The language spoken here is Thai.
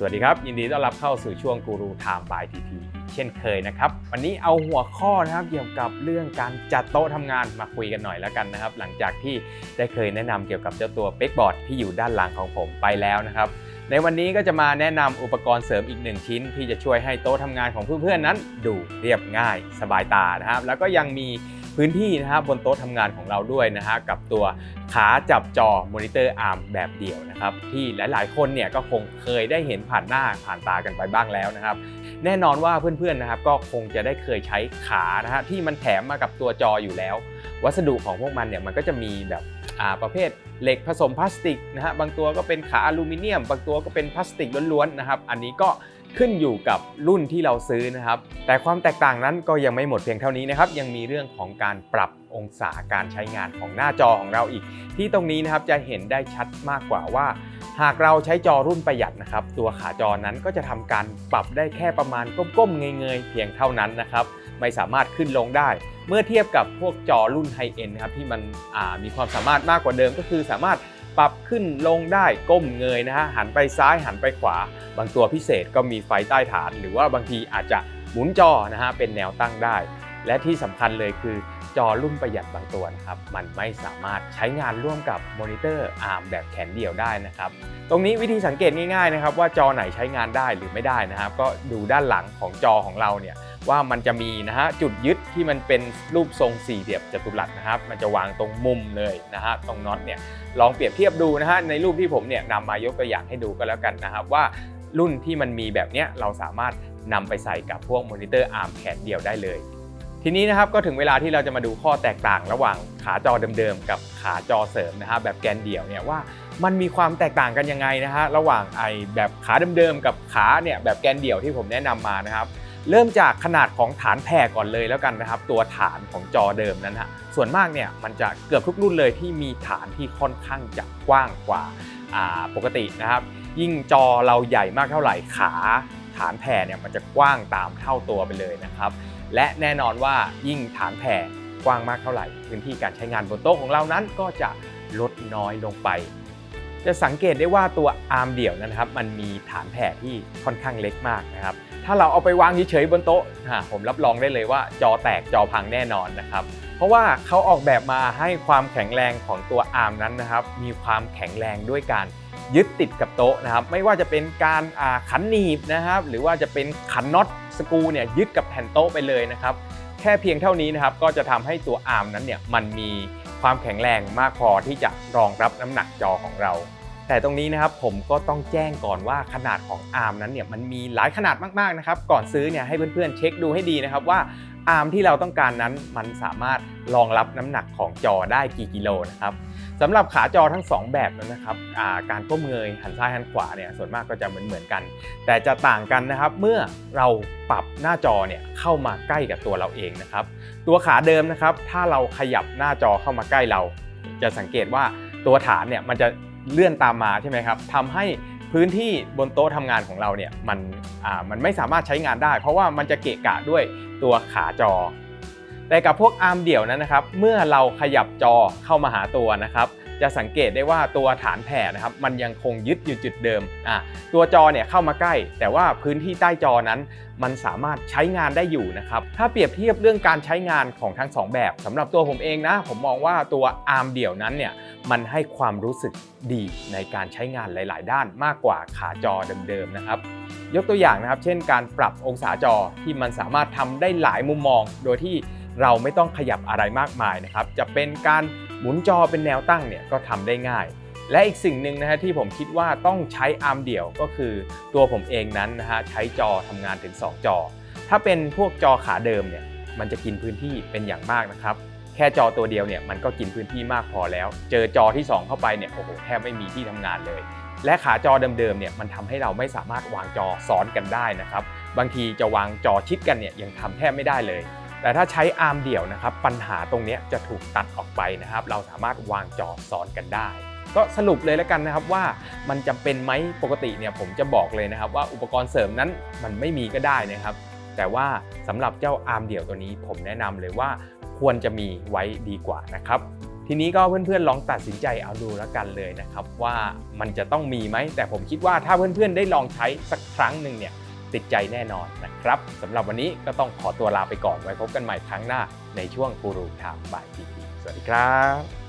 สวัสดีครับ ยินดีต้อนรับเข้าสู่ช่วงกูรูไทม์บายทีทีเช่นเคยนะครับ วันนี้เอาหัวข้อนะครับเกี่ยวกับเรื่องการจัดโต๊ะทำงานมาคุยกันหน่อยแล้วกันนะครับ หลังจากที่ได้เคยแนะนำเกี่ยวกับเจ้าตัวเป๊กบอร์ดที่อยู่ด้านหลังของผมไปแล้วนะครับ ในวันนี้ก็จะมาแนะนำอุปกรณ์เสริมอีกหนึ่งชิ้น ที่จะช่วยให้โต๊ะทำงานของเพื่อนๆนั้น ดูเรียบง่าย สบายตานะครับ แล้วก็ยังมี พื้นที่นะครับบนโต๊ะทำงานของเราด้วยนะฮะกับตัวขาจับจอมอนิเตอร์อาร์มแบบเดี่ยวนะครับที่หลาย ๆ คนเนี่ยก็คงเคยได้เห็นผ่านหน้าผ่านตากันไปบ้างแล้วนะครับ แน่นอนว่าเพื่อน ๆ นะครับก็คงจะได้เคยใช้ขานะฮะที่มันแถมมากับตัวจออยู่แล้ว วัสดุของพวกมันเนี่ยมันก็จะมีแบบ ประเภทเหล็กผสมพลาสติกนะฮะบางตัวก็เป็นขาอลูมิเนียม บางตัวก็เป็นพลาสติกล้วนๆนะครับ อันนี้ก็ขึ้นอยู่กับรุ่นที่เราซื้อนะครับ แต่ความแตกต่างนั้นก็ยังไม่หมดเพียงเท่านี้นะครับ ยังมีเรื่องของการปรับองศาการใช้งานของหน้าจอของเราอีก ที่ตรงนี้นะครับจะเห็นได้ชัดมากกว่าว่า หากเราใช้จอรุ่นประหยัดนะครับ ตัวขาจอนั้นก็จะทำการปรับได้แค่ประมาณก้มๆเงยๆเพียงเท่านั้นนะครับ ไม่สามารถขึ้นลงได้ เมื่อเทียบกับพวกจอรุ่นไฮเอ็นครับที่มันมีความสามารถมากกว่าเดิมก็คือสามารถปรับขึ้นลงได้ก้มเงยนะฮะหันไปซ้ายหันไปขวา บางตัวพิเศษก็มีไฟใต้ฐาน หรือว่าบางทีอาจจะหมุนจอนะฮะเป็นแนวตั้งได้ และที่สำคัญเลยคือ จอรุ่นประหยัดบางตัวนะครับมันไม่สามารถใช้งานร่วมกับมอนิเตอร์อาร์มแบบแขนเดี่ยวได้นะครับตรงนี้วิธีสังเกตง่ายๆนะครับว่าจอไหนใช้งานได้หรือไม่ได้นะครับ ก็ดูด้านหลังของจอของเราเนี่ยว่ามันจะมีนะฮะจุดยึดที่มันเป็นรูปทรงสี่เหลี่ยมจัตุรัสนะครับ มันจะวางตรงมุมเลยนะฮะตรงน็อตเนี่ยลองเปรียบเทียบดูนะฮะในรูปที่ผมเนี่ยนำมายกตัวอย่างให้ดูก็แล้วกันนะครับว่ารุ่นที่มันมีแบบเนี้ยเราสามารถนำไปใส่กับพวกมอนิเตอร์อาร์มแขนเดียวได้เลย ทีนี้นะครับก็ถึงเวลาที่เราจะมาดูข้อแตกต่างระหว่างขาจอเดิมๆ กับขาจอเสริมนะฮะแบบแกนเดี่ยวเนี่ยว่ามันมีความแตกต่างกันยังไงนะฮะระหว่างไอแบบขาเดิมๆ กับขาเนี่ยแบบแกนเดี่ยวที่ผมแนะนำมานะครับเริ่มจากขนาดของฐานแผ่ก่อนเลยแล้วกันนะครับ ตัวฐานของจอเดิมนั้นฮะส่วนมากเนี่ยมันจะเกือบทุกรุ่นเลยที่มีฐานที่ค่อนข้างจะกว้างกว่าอ่าปกตินะครับ ยิ่งจอเราใหญ่มากเท่าไหร่ขาฐานแผ่เนี่ยมันจะกว้างตามเท่าตัวไปเลยนะครับ และแน่นอนว่ายิ่งฐานแผ่กว้างมากเท่าไหร่ พื้นที่การใช้งานบนโต๊ะของเรานั้นก็จะลดน้อยลงไป จะสังเกตได้ว่าตัวอาร์มเดี่ยวนะครับ มันมีฐานแผ่ที่ค่อนข้างเล็กมากนะครับ ถ้าเราเอาไปวางเฉยๆบนโต๊ะผมรับรองได้เลยว่า จอแตกจอพังแน่นอนนะครับเพราะว่าเขาออกแบบมาให้ความแข็งแรงของตัวอาร์มนั้นนะครับ มีความแข็งแรงด้วยการยึดติดกับโต๊ะนะครับ ไม่ว่าจะเป็นการขันหนีบนะครับ หรือว่าจะเป็นขันน็อต สกูเนี่ยยึดกับแผ่นโต๊ะไปเลยนะครับ แค่เพียงเท่านี้นะครับก็จะทำให้ตัวอาร์มนั้นเนี่ยมันมีความแข็งแรงมากพอที่จะรองรับน้ำหนักจอของเรา แต่ตรงนี้นะครับผมก็ต้องแจ้งก่อนว่าขนาดของอาร์มนั้นเนี่ยมันมีหลายขนาดมากๆนะครับก่อนซื้อเนี่ยให้เพื่อนๆเช็คดูให้ดีนะครับว่าอาร์มที่เราต้องการนั้นมันสามารถรองรับน้ำหนักของจอได้กี่กิโลนะครับสำหรับขาจอทั้ง 2 แบบนั้นนะครับาการก้มเงยหันซ้ายหันขวาเนี่ยส่วนมากก็จะเหมือนเหมือนๆกัน แต่จะต่างกันนะครับเมื่อเราปรับหน้าจอเนี่ยเข้ามาใกล้กับตัวเราเองนะครับตัวขาเดิมนะครับถ้าเราขยับหน้าจอเข้ามาใกล้เรา จะสังเกตว่าตัวฐานเนี่ยมันจะ เลื่อนตามมาใช่ไหมครับทำให้พื้นที่บนโต๊ะทำงานของเราเนี่ยมันอ่ามันไม่สามารถใช้งานได้ เพราะว่ามันจะเกะกะด้วยตัวขาจอ แต่กับพวกอาร์มเดี่ยวนั้นนะครับ เมื่อเราขยับจอเข้ามาหาตัวนะครับ จะสังเกตได้ว่าตัวฐานแผ่นะครับมันยังคงยึดอยู่จุดเดิมอะตัวจอเนี่ยเข้ามาใกล้ แต่ว่าพื้นที่ใต้จอนั้นมันสามารถใช้งานได้อยู่นะครับ ถ้าเปรียบเทียบเรื่องการใช้งานของทั้งสองแบบสำหรับตัวผมเองนะ ผมมองว่าตัวอาร์มเดี่ยวนั้นเนี่ยมันให้ความรู้สึกดีในการใช้งานหลาย ๆ ด้านมากกว่าขาจอเดิม ๆ นะครับยกตัวอย่างนะครับ เช่นการปรับองศาจอที่มันสามารถทำได้หลายมุมมอง โดยที่ เราไม่ต้องขยับอะไรมากมายนะครับ จะเป็นการหมุนจอเป็นแนวตั้งเนี่ยก็ทำได้ง่าย และอีกสิ่งหนึ่งนะฮะที่ผมคิดว่าต้องใช้อาร์มเดี่ยวก็คือตัวผมเองนั้นนะฮะใช้จอทำงานถึง 2 จอ ถ้าเป็นพวกจอขาเดิมเนี่ยมันจะกินพื้นที่เป็นอย่างมากนะครับแค่จอตัวเดียวเนี่ยมันก็กินพื้นที่มากพอแล้ว เจอจอที่ 2 เข้าไปเนี่ยโอ้โหแทบไม่มีที่ทำงานเลย และขาจอเดิมๆเนี่ยมันทำให้เราไม่สามารถวางจอซ้อนกันได้นะครับ บางทีจะวางจอชิดกันเนี่ยยังทำแทบไม่ได้เลย แต่ถ้าใช้อาร์มเดี่ยวนะครับ ปัญหาตรงนี้จะถูกตัดออกไปนะครับ เราสามารถวางจอซ้อนกันได้ ก็สรุปเลยแล้วกันนะครับว่ามันจำเป็นไหมปกติเนี่ยผมจะบอกเลยนะครับ ว่าอุปกรณ์เสริมนั้นมันไม่มีก็ได้นะครับ แต่ว่าสำหรับเจ้าอาร์มเดี่ยวตัวนี้ ผมแนะนำเลยว่าควรจะมีไว้ดีกว่านะครับทีนี้ก็เพื่อนๆลองตัดสินใจเอาดูแล้วกันเลยนะครับ ว่ามันจะต้องมีไหมแต่ผมคิดว่าถ้าเพื่อนๆได้ลองใช้สักครั้งหนึ่งเนี่ย ติดใจแน่นอนนะครับสำหรับวันนี้ก็ต้องขอตัวลาไปก่อนไว้พบกันใหม่ครั้งหน้าในช่วงกูรูถามบายทีพีสวัสดีครับ